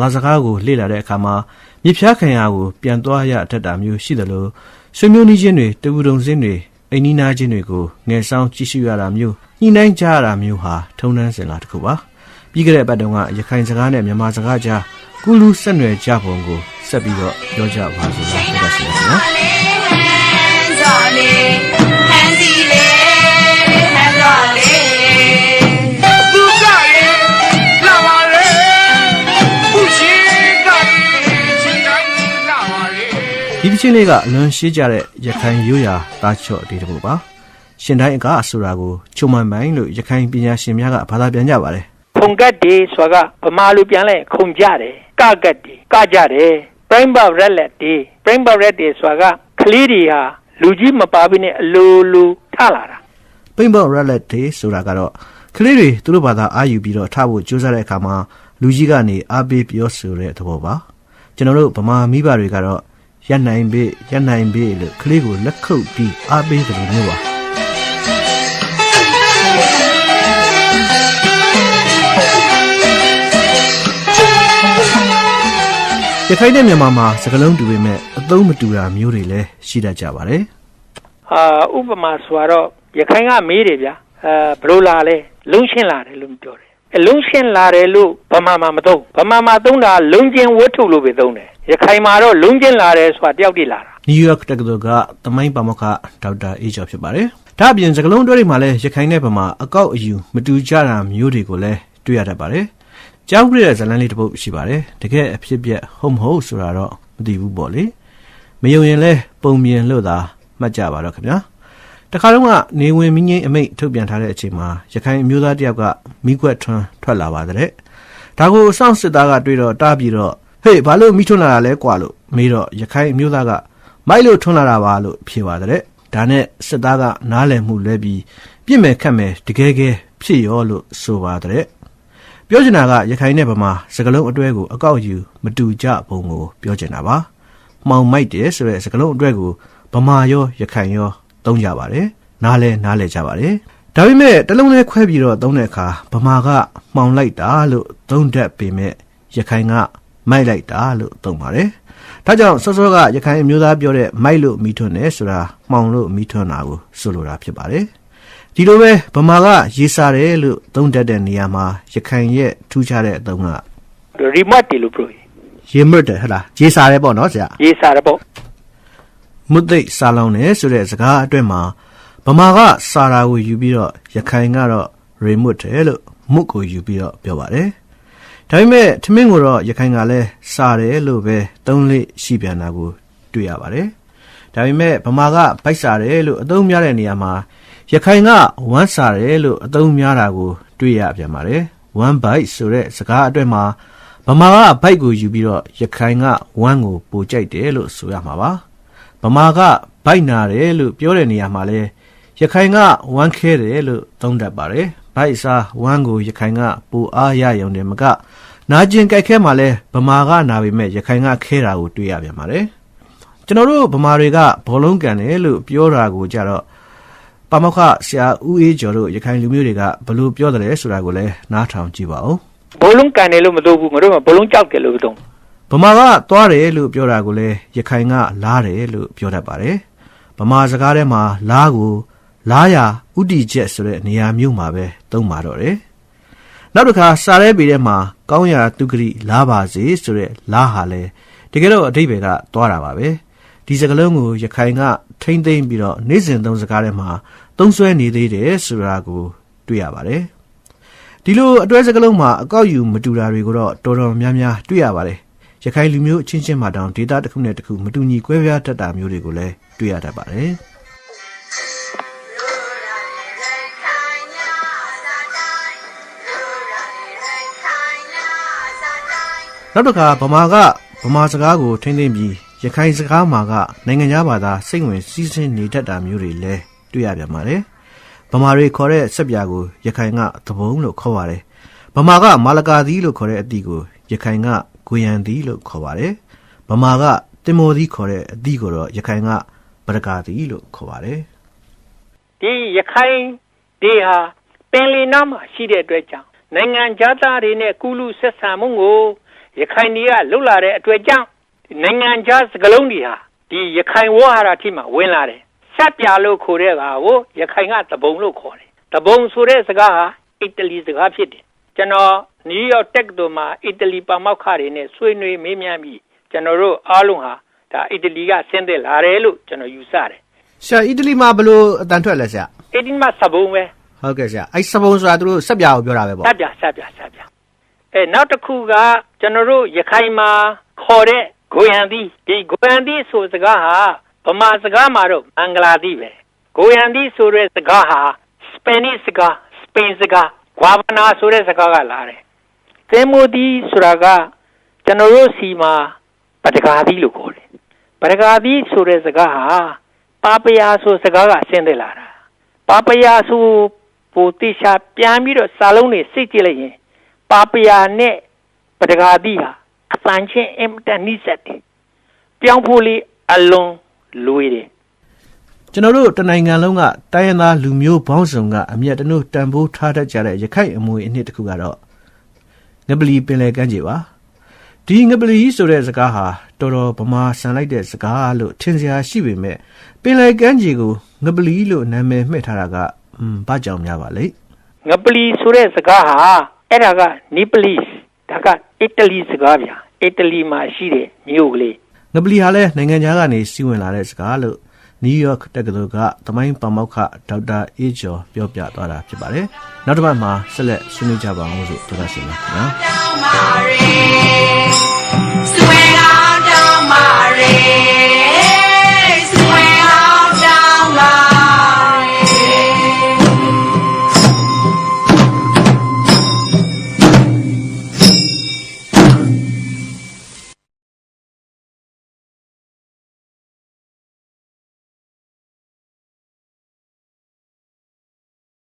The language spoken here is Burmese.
ဘာသာစကားကိုလေ့လာတဲ့အခါမှာမြစ်ဖျားခံရာကိုပြန်သွားရတတ်တာမျိုးရှိတယ်လို့ဆွေမျိုးနီးချင်းတွေတပူတုံစင်းတွေအိမ်နီးနားချင်းတွေကိုငယ်ဆောင်ကြည့်ရှုရတာမျိုးညှိနှိုင်းကြရတာမျိုးဟာထုံနှန်းစင်လာတစ်ခုပါပြီးကြတဲ့အပတ်တုန်းကရခိုင်စကားနဲ့မြန်မာစကားကြားကုလူဆက်နွယ်ကြပုံကိုဆက်ပြီးတော့ပြောကြပါစို့လို့ပြောပါစီခ ချင်းလေးကအလွန်ရှင်းကြတဲ့ရခိုင်ရိုးရာသားချော့ဒီတစ်ပုဒ်ပါရှင်တိုင်းအကားဆိုတာကိုချုံမိုင်မိုင်လို့ရခိုင်ပညာရှင်များကဘာသာပြန်ကြပါတယ်ခုံကတ်တွေဆိုတာကဗမာလူပြန်လဲခုံကြတယ်ကကတ်တွေကကြတယ်ပရိမ့်ဘရက်လက်တွေပရိမ့်ဘရက်တွေဆိုတာကကလေးတွေဟာလူကြီးမပါဘဲနဲ့အလိုလိုထလာတာပိမ့်ပေါ့ရက်လက်တွေဆိုတာကတော့ကလေးတွေသူတို့ဘာသာအာယူပြီးတော့ထားဖို့ကြိုးစားတဲ့အခါမှာလူကြီးကနေအားပေးပြောဆိုတဲ့သဘောပါကျွန်တော်တို့ဗမာမိဘတွေကတော့ ရက်နိုင်ပြီရက်နိုင်ပြီလို့ကလေးကိုလက်ခုပ်ပြီးအားပေးတယ်လို့မျိုးပါရခိုင်နဲ့မြန်မာမှာစကလုံးတူပေမဲ့အသုံးမတူတာမျိုးတွေလည်းရှိတတ်ကြပါတယ်ဟာဥပမာဆိုတော့ရခိုင်ကမေးတယ်ဗျာအဲဘလို့လာလဲလုံးရှင်းလာတယ်လို့ပြောတယ်အလုံးရှင်းလာတယ်လို့ဗမာမှာမသုံးဗမာမှာသုံးတာလုံးချင်းဝတ်ထုလို့ပဲသုံးတယ် ရခိုင်မှာတော့လုံးချင်းလာတယ်ဆိုတာတယောက်တည်းလာတာနယူးယောက်တက္ကသိုလ်ကသမိုင်းပါမောက္ခဒေါက်တာအေးကျော်ဖြစ်ပါတယ်။ဒါအပြင်စကလုံးတွဲတွေမှာလည်းရခိုင်နဲ့ဗမာအကောက်အယူမတူကြတာမျိုးတွေကိုလည်းတွေ့ရတတ်ပါတယ်။ကြောက်ကြတဲ့ဇာတ်လမ်းလေးတစ်ပုဒ်ရှိပါတယ်။တကယ်အဖြစ်ပြက်ဟုတ်မဟုတ်ဆိုတာတော့မသိဘူးပေါ့လေ။မယုံရင်လည်းပုံမြင်လို့သာမှတ်ကြပါတော့ခင်ဗျာ။တခါတော့ကနေဝင်မင်းကြီးအမိတ်ထုတ်ပြန်ထားတဲ့အချိန်မှာရခိုင်အမျိုးသားတစ်ယောက်ကမိကွက်ထွန်းထွက်လာပါတဲ့။ဒါကိုအဆောင်စစ်သားကတွေ့တော့တားပြီးတော့ ဟေးဘာလို့မိထွန်းလာတာလဲကွာလို့မေးတော့ရခိုင်အမျိုးသားကမိုက်လို့ထွန်းလာတာပါလို့ဖြေပါတဲ့ဒါနဲ့စစ်သားကနားလည်မှုလဲပြီးပြစ်မယ်ခတ်မယ်တကယ်ကဲဖြစ်ရောလို့ဆိုပါတဲ့ပြောချင်တာကရခိုင်နဲ့ဗမာစကလုံးအတွဲကိုအကောက်ယူမတူကြပုံကိုပြောချင်တာပါမှောင်မိုက်တယ်ဆိုတဲ့စကလုံးအတွဲကိုဗမာရောရခိုင်ရောသုံးကြပါတယ်နားလဲနားလဲကြပါတယ်ဒါပေမဲ့တလုံးလဲခွဲပြီးတော့သုံးတဲ့အခါဗမာကမှောင်လိုက်တာလို့သုံးတတ်ပေမဲ့ရခိုင်က မိုက်လိုက်တာလို့သုံးပါတယ်ဒါကြောင့်စောစောကရခိုင်အမျိုးသားပြောတဲ့မိုက်လို့မိထွန်းတယ်ဆိုတာမှောင်လို့မိထွန်းတာကိုဆိုလိုတာဖြစ်ပါတယ်။ဒီလိုပဲဗမာကရေစာတယ်လို့သုံးတတ်တဲ့နေရာမှာရခိုင်ရဲ့ထူးခြားတဲ့အသုံးကရီမတ်တယ်လို့ပြောရင်ရေမွတ်တယ်ဟဟလားရေစာတယ်ပေါ့နော်ဆရာရေးစားရပေါ့မွတ်သိပ်စာလောင်းတယ်ဆိုတဲ့စကားအတွက်မှာဗမာကစာရာကိုယူပြီးတော့ရခိုင်ကတော့ရေမွတ်တယ်လို့မွတ်ကိုယူပြီးတော့ပြောပါတယ်။ ဒါပေမဲ့ထမင်းကိုတော့ရခိုင်ကလည်းစာတယ်လို့ပဲသုံးလေးရှိပြန်တာကိုတွေ့ရပါတယ်။ဒါပေမဲ့ဗမာကဗိုက်စာတယ်လို့အသုံးများတဲ့နေရာမှာရခိုင်ကဝမ်းစာတယ်လို့အသုံးများတာကိုတွေ့ရပြန်ပါတယ်။ one byte ဆိုတဲ့စကားအတွက်မှာဗမာကဗိုက်ကိုယူပြီးတော့ရခိုင်ကဝမ်းကိုပိုကြိုက်တယ်လို့ဆိုရမှာပါ။ဗမာကဗိုက်နာတယ်လို့ပြောတဲ့နေရာမှာလဲရခိုင်ကဝမ်းခဲတယ်လို့သုံးတတ်ပါတယ်။ ဗိုက်စားဝမ်းကိုရခိုင်ကပူအားရယုံတယ်မကနာကျင်ကြိုက်ခဲမှာလဲဗမာကနာပေမဲ့ရခိုင်ကခဲတာကိုတွေ့ရပြန်ပါတယ်။ကျွန်တော်တို့ဗမာတွေကဘောလုံးကန်တယ်လို့ပြောတာကိုကြတော့ပါမောက္ခဆရာဦးအေးကျော်တို့ရခိုင်လူမျိုးတွေကဘယ်လို့ပြောတယ်လဲဆိုတာကိုလည်းနားထောင်ကြည့်ပါဦး။ဘလုံးကန်တယ်လို့မသုံးဘူးငါတို့ကဘလုံးကြောက်တယ်လို့ပဲသုံးဗမာကသွားတယ်လို့ပြောတာကိုလည်းရခိုင်ကလားတယ်လို့ပြောတတ်ပါတယ်။ဗမာစကားထဲမှာလားကို လားရာဥတီချက်ဆိုတဲ့နေရာမျိုးမှာပဲသုံးပါတော့တယ်။နောက်တစ်ခါစာရဲပေထဲမှာကောင်းရာတုဂရိလားပါစေဆိုတဲ့လားဟာလဲတကယ်တော့အဓိပ္ပာယ်ကသွားတာပါပဲ။ဒီစကားလုံးကိုရခိုင်ကထိမ့်သိမ့်ပြီးတော့နေ့စဉ်သုံးစကားထဲမှာသုံးဆွဲနေသေးတယ်ဆိုတာကိုတွေ့ရပါတယ်။ဒီလိုအတွဲစကလုံးမှာအကောက်ယူမတူတာတွေကိုတော့တော်တော်များများတွေ့ရပါတယ်။ရခိုင်လူမျိုးအချင်းချင်းမှတောင်ဒေတာတစ်ခုနဲ့တစ်ခုမတူညီကွဲပြားတတ်တာမျိုးတွေကိုလည်းတွေ့ရတတ်ပါတယ်။ နောက်တစ်ခါဗမာကဗမာစကားကိုထိမ့်သိမ့်ပြီးရခိုင်စကားမှာကနိုင်ငံခြားဘာသာစိတ်ဝင်စီးဆင်းနေတတ်တာမျိုးတွေလည်းတွေ့ရပြန်ပါတယ်။ဗမာတွေခေါ်တဲ့ဆက်ပြာကိုရခိုင်ကသဘုံလို့ခေါ်ပါတယ်။ဗမာကမာလကာသီးလို့ခေါ်တဲ့အသီးကိုရခိုင်ကဂွေယံသီးလို့ခေါ်ပါတယ်။ဗမာကတင်မော်သီးခေါ်တဲ့အသီးကိုတော့ရခိုင်ကပရကာသီးလို့ခေါ်ပါတယ်ဒီရခိုင်ဒီဟာပင်လီနားမှာရှိတဲ့အတွက်ကြောင့်နိုင်ငံခြားသားတွေနဲ့ကုလူဆက်ဆံမှုကို ရခိုင်တွေကလှုပ်လာတဲ့အတွက်ကြောင့်နိုင်ငံခြားစကလုံးတွေဟာဒီရခိုင်ဝါဟာရထိမှဝင်လာတယ်ဆက်ပြလို့ခေါ်တဲ့ကောင်ကိုရခိုင်ကတပုံလို့ခေါ်တယ်တပုံဆိုတဲ့စကားဟာအီတလီစကားဖြစ်တယ်ကျွန်တော်နယူးယောက်တက္ကသိုလ်မှာအီတလီပါမောက္ခတွေနဲ့ဆွေးနွေးမေးမြန်းပြီးကျွန်တော်တို့အားလုံးဟာဒါအီတလီကဆင်းသက်လာတယ်လို့ကျွန်တော်ယူဆတယ်ဆရာအီတလီမှာဘယ်လိုအတန်ထွက်လဲဆရာအီတလီမှာစပုံပဲဟုတ်ကဲ့ဆရာအဲ့စပုံဆိုတာသူတို့ဆက်ပြကိုပြောတာပဲပေါ့စပြစပြစပြ အဲနောက်တစ်ခုကကျွန်တော်တို့ရခိုင်မှာခေါ်တဲ့ဂိုယန်ဒီဒီဂိုယန်ဒီဆိုစကားဟာဗမာစကားမှာတော့မင်္ဂလာတိပဲဂိုယန်ဒီဆိုတဲ့စကားဟာစပန်နစ်စကားစပိန်စကားဂွာဗနာဆိုတဲ့စကားကလာတယ်သင်မိုဒီဆိုတာကကျွန်တော်တို့စီမှာပတကာတိလို့ခေါ်တယ်ပတကာတိဆိုတဲ့စကားဟာပါပယာဆိုစကားကဆင်းသက်လာတာပါပယာဆိုပိုတိချာပြန်ပြီးတော့စာလုံးတွေစိတ်ကြည့်လိုက်ရင် ပါပယာနဲ့ပတကာတိဟာအပန်ချင်းအင်တန်နိစက်တယ်ပြောင်းဖို့လေးအလွန်လွေတယ်ကျွန်တော်တို့တနိုင်ငံလုံးကတိုင်းရင်းသားလူမျိုးပေါင်းစုံကအမျက်တနုတန်ဖိုးထားတတ်ကြတဲ့ရခိုင်အမွေအနှစ်တစ်ခုကတော့ငပလီပင်လယ်ကမ်းခြေပါဒီငပလီဆိုတဲ့စကားဟာတော်တော်ဗမာဆန်လိုက်တဲ့စကားလို့ထင်စရာရှိပေမဲ့ပင်လယ်ကမ်းခြေကိုငပလီလို့နာမည်မှဲ့ထားတာကအင်းဘာကြောင့်များပါလဲငပလီဆိုတဲ့စကားဟာ အဲ့ဒါကနီပလီစ်ဒါကအီတလီစကားဗျာအီတလီမှာရှိတဲ့မြို့ကလေးငပလီဟာလည်းနိုင်ငံခြားကနေစီးဝင်လာတဲ့စကားလို့နယူးယောက်တက္ကသိုလ်ကသမိုင်းပမောက္ခဒေါက်တာအေးကျော်ပြောပြသွားတာဖြစ်ပါတယ်နောက်တစ်ပတ်မှာဆက်လက်ဆွေးနွေးကြပါအောင်လို့ပြောတာရှင်ပါခင်ဗျာ down my ring.